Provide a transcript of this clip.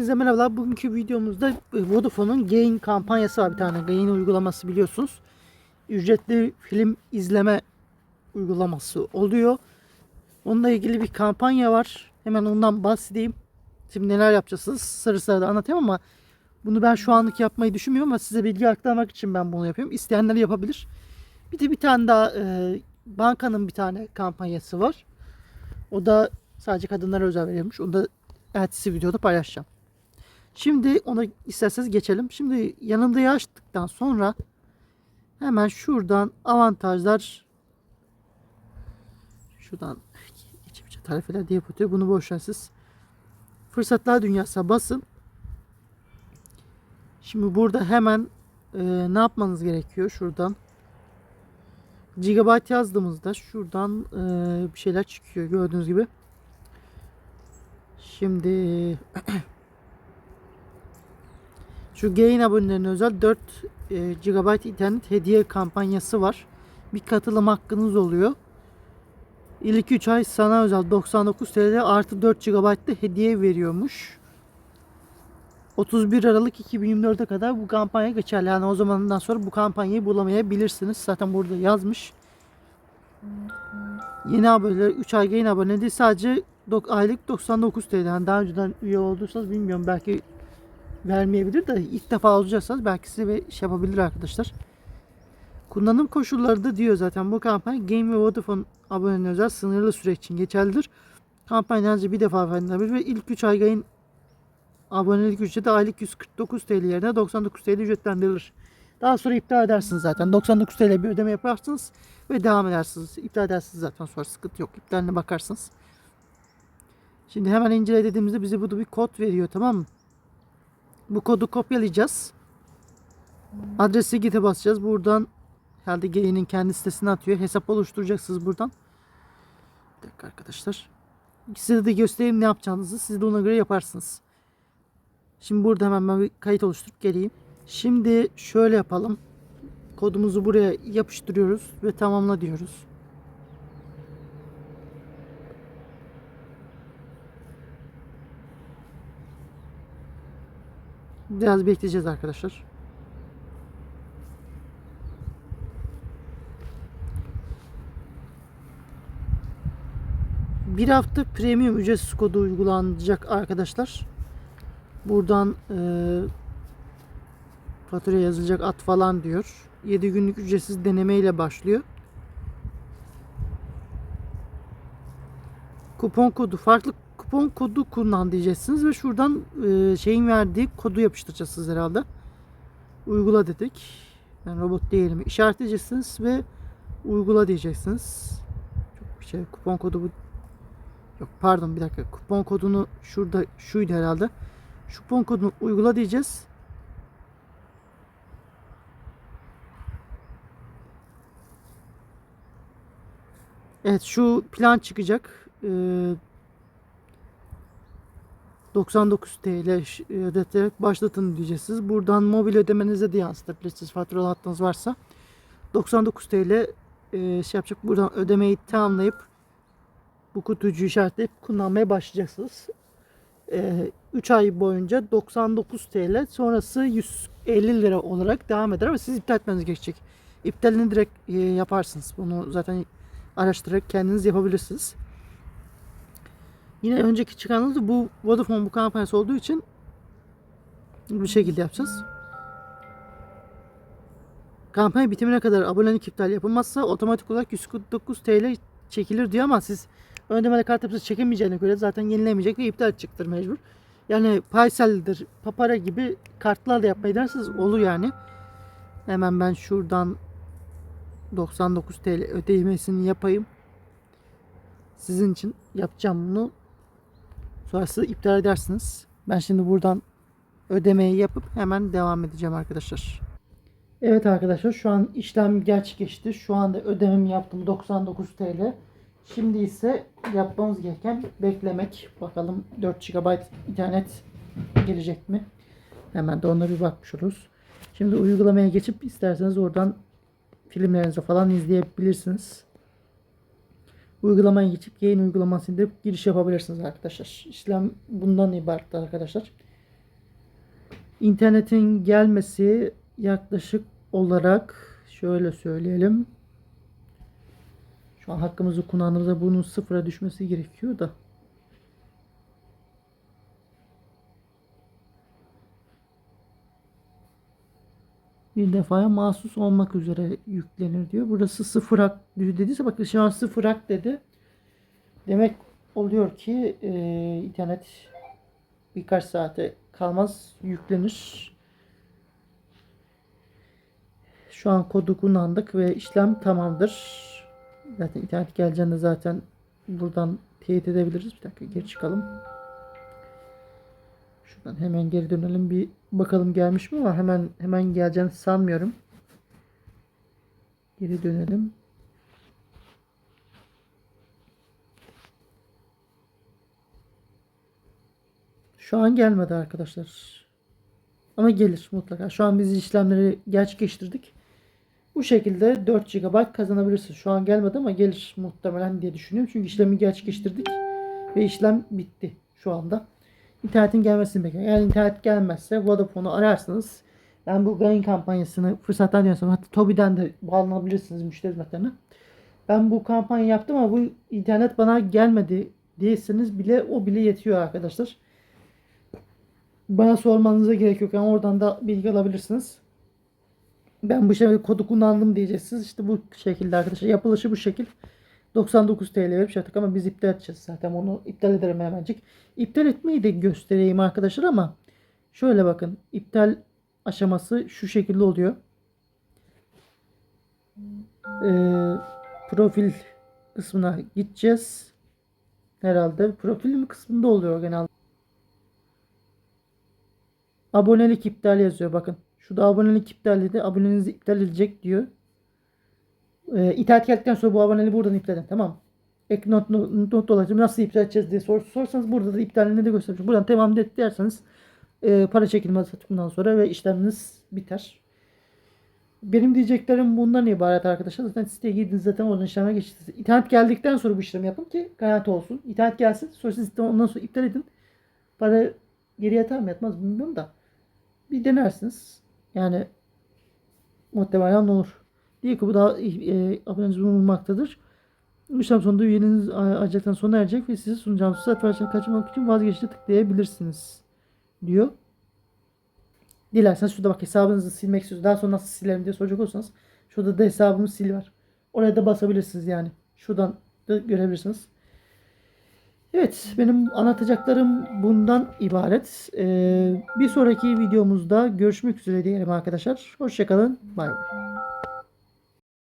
Hepinize merhabalar. Bugünkü videomuzda e, Vodafone'un Gain kampanyası var bir tane. Gain uygulaması biliyorsunuz. Ücretli film izleme uygulaması oluyor. Onunla ilgili bir kampanya var. Hemen ondan bahsedeyim. Şimdi neler yapacaksınız sarı sarı da anlatayım ama bunu ben şu anlık yapmayı düşünmüyorum ama size bilgi aktarmak için ben bunu yapıyorum. İsteyenler yapabilir. Bir de bir tane daha e, bankanın bir tane kampanyası var. O da sadece kadınlara özel verilmiş. Onu da ertesi videoda paylaşacağım. Şimdi ona isterseniz geçelim. Şimdi yanımda açtıktan sonra hemen şuradan avantajlar şuradan geçimce tarifeler diye yapıyor. Bunu boş verin siz. Fırsatlar dünyasına basın. Şimdi burada hemen e, ne yapmanız gerekiyor? Şuradan gigabyte yazdığımızda şuradan e, bir şeyler çıkıyor gördüğünüz gibi. Şimdi şu Gain abonelerine özel 4 e, GB internet hediye kampanyası var. Bir katılım hakkınız oluyor. İlk 3 ay sana özel 99 TL artı 4 GB da hediye veriyormuş. 31 Aralık 2024'e kadar bu kampanya geçerli. Yani o zamandan sonra bu kampanyayı bulamayabilirsiniz. Zaten burada yazmış. Yeni aboneler 3 ay yeni abone sadece aylık 99 TL. Yani daha önceden üye olduysanız bilmiyorum belki vermeyebilir de ilk defa olacaksanız belki size bir şey yapabilir arkadaşlar. Kullanım koşulları da diyor zaten bu kampanya Game ve Vodafone abonelerine özel sınırlı süre için geçerlidir. Kampanya yalnızca bir defa faydalanabilir ve ilk 3 ay yayın abonelik ücreti aylık 149 TL yerine 99 TL ücretlendirilir. Daha sonra iptal edersiniz zaten. 99 TL bir ödeme yaparsınız ve devam edersiniz. İptal edersiniz zaten sonra sıkıntı yok. İptaline bakarsınız. Şimdi hemen incele dediğimizde bize burada bir kod veriyor tamam mı? Bu kodu kopyalayacağız. Adresi gite basacağız. Buradan herhalde Gain'in kendi sitesine atıyor. Hesap oluşturacaksınız buradan. Bir dakika arkadaşlar. Size de göstereyim ne yapacağınızı. Siz de ona göre yaparsınız. Şimdi burada hemen ben bir kayıt oluşturup geleyim. Şimdi şöyle yapalım. Kodumuzu buraya yapıştırıyoruz ve tamamla diyoruz. Biraz bekleyeceğiz arkadaşlar. Bir hafta premium ücretsiz kodu uygulanacak arkadaşlar. Buradan e, fatura yazılacak at falan diyor. 7 günlük ücretsiz deneme ile başlıyor. Kupon kodu farklı kupon kodu kullan diyeceksiniz ve şuradan e, şeyin verdiği kodu yapıştıracaksınız herhalde. Uygula dedik. Ben robot değilim. İşaretleyeceksiniz ve uygula diyeceksiniz. Çok bir şey kupon kodu bu. Yok pardon bir dakika. Kupon kodunu şurada şuydu herhalde. Şu kupon kodunu uygula diyeceğiz. Evet şu plan çıkacak. Ee, 99 TL ş- ödeterek başlatın diyeceksiniz. Buradan mobil ödemenize de yansıtabilirsiniz. Faturalı hattınız varsa. 99 TL e, şey yapacak. Buradan ödemeyi tamamlayıp bu kutucuğu işaretleyip kullanmaya başlayacaksınız. 3 ay boyunca 99 TL sonrası 150 lira olarak devam eder ama siz iptal etmeniz gerekecek. İptalini direkt e, yaparsınız. Bunu zaten araştırarak kendiniz yapabilirsiniz. Yine önceki çıkanımız bu Vodafone bu kampanyası olduğu için bu şekilde yapacağız. Kampanya bitimine kadar abonelik iptal yapılmazsa otomatik olarak 149 TL çekilir diyor ama siz ödemeli kart yapısı çekemeyeceğine göre zaten yenilemeyecek ve iptal edecektir mecbur. Yani Paysel'dir, Papara gibi kartlarla yapmayı derseniz olur yani. Hemen ben şuradan 99 TL ödemesini yapayım. Sizin için yapacağım bunu. Sonrası iptal edersiniz. Ben şimdi buradan ödemeyi yapıp hemen devam edeceğim arkadaşlar. Evet arkadaşlar şu an işlem gerçekleşti. Şu anda ödememi yaptım 99 TL. Şimdi ise yapmamız gereken beklemek. Bakalım 4 GB internet gelecek mi? Hemen de ona bir bakmış oluruz. Şimdi uygulamaya geçip isterseniz oradan filmlerinizi falan izleyebilirsiniz. Uygulamaya geçip yayın uygulamasını indirip giriş yapabilirsiniz arkadaşlar. İşlem bundan ibaret arkadaşlar. İnternetin gelmesi yaklaşık olarak şöyle söyleyelim. Şu an hakkımızı kullandığımızda bunun sıfıra düşmesi gerekiyor da. Bir defaya mahsus olmak üzere yüklenir diyor. Burası sıfır hak dediyse bakın şu an sıfır hak dedi. Demek oluyor ki e, internet birkaç saate kalmaz yüklenir. Şu an kodu kullandık ve işlem tamamdır. Zaten internet geleceğini zaten buradan teyit edebiliriz. Bir dakika geri çıkalım. Şuradan hemen geri dönelim bir bakalım gelmiş mi ama hemen hemen geleceğini sanmıyorum. Geri dönelim. Şu an gelmedi arkadaşlar. Ama gelir mutlaka. Şu an biz işlemleri gerçekleştirdik. Bu şekilde 4 GB kazanabilirsiniz. Şu an gelmedi ama gelir muhtemelen diye düşünüyorum. Çünkü işlemi gerçekleştirdik. Ve işlem bitti şu anda. İnternetin gelmesini bekliyorum. Eğer internet gelmezse Vodafone'u ararsınız. Ben bu Gain kampanyasını fırsattan diyorsam hatta Tobi'den de bağlanabilirsiniz müşteri hizmetlerine. Ben bu kampanya yaptım ama bu internet bana gelmedi diyorsanız bile o bile yetiyor arkadaşlar. Bana sormanıza gerek yok. Yani oradan da bilgi alabilirsiniz. Ben bu şey kodu kullandım diyeceksiniz. İşte bu şekilde arkadaşlar. Yapılışı bu şekil. 99 TL verip şey ama biz iptal edeceğiz zaten onu iptal ederim hemencik. İptal etmeyi de göstereyim arkadaşlar ama şöyle bakın iptal aşaması şu şekilde oluyor. Ee, profil kısmına gideceğiz. Herhalde profil mi kısmında oluyor genelde. Abonelik iptal yazıyor bakın. Şurada abonelik iptal dedi. Abonenizi iptal edecek diyor. E, itaat geldikten sonra bu aboneliği buradan iptal edin. Tamam. Ek not, not, not dolayısıyla nasıl iptal edeceğiz diye sor, sorsanız burada da iptalini de göstermiş. Buradan devam et derseniz e, para çekilmez bundan sonra ve işleminiz biter. Benim diyeceklerim bundan ibaret arkadaşlar. Zaten siteye girdiniz zaten oradan işleme geçtiniz. İnternet geldikten sonra bu işlemi yapın ki garanti olsun. İnternet gelsin sonra siz ondan sonra iptal edin. Para geri yatar mı yatmaz bilmiyorum da. Bir denersiniz. Yani muhtemelen olur. Diye ki bu da e, aboneniz bulunmaktadır. Bu işlem sonunda üyeliğiniz ayrıca sona erecek ve size sunacağım fırsat versiyonu kaçırmak için vazgeçti tıklayabilirsiniz diyor. Dilerseniz şurada bak hesabınızı silmek istiyorsunuz. Daha sonra nasıl silerim diye soracak olursanız şurada da hesabımız sil var. Oraya da basabilirsiniz yani. Şuradan da görebilirsiniz. Evet benim anlatacaklarım bundan ibaret. Ee, bir sonraki videomuzda görüşmek üzere diyelim arkadaşlar. Hoşçakalın. Bay bay.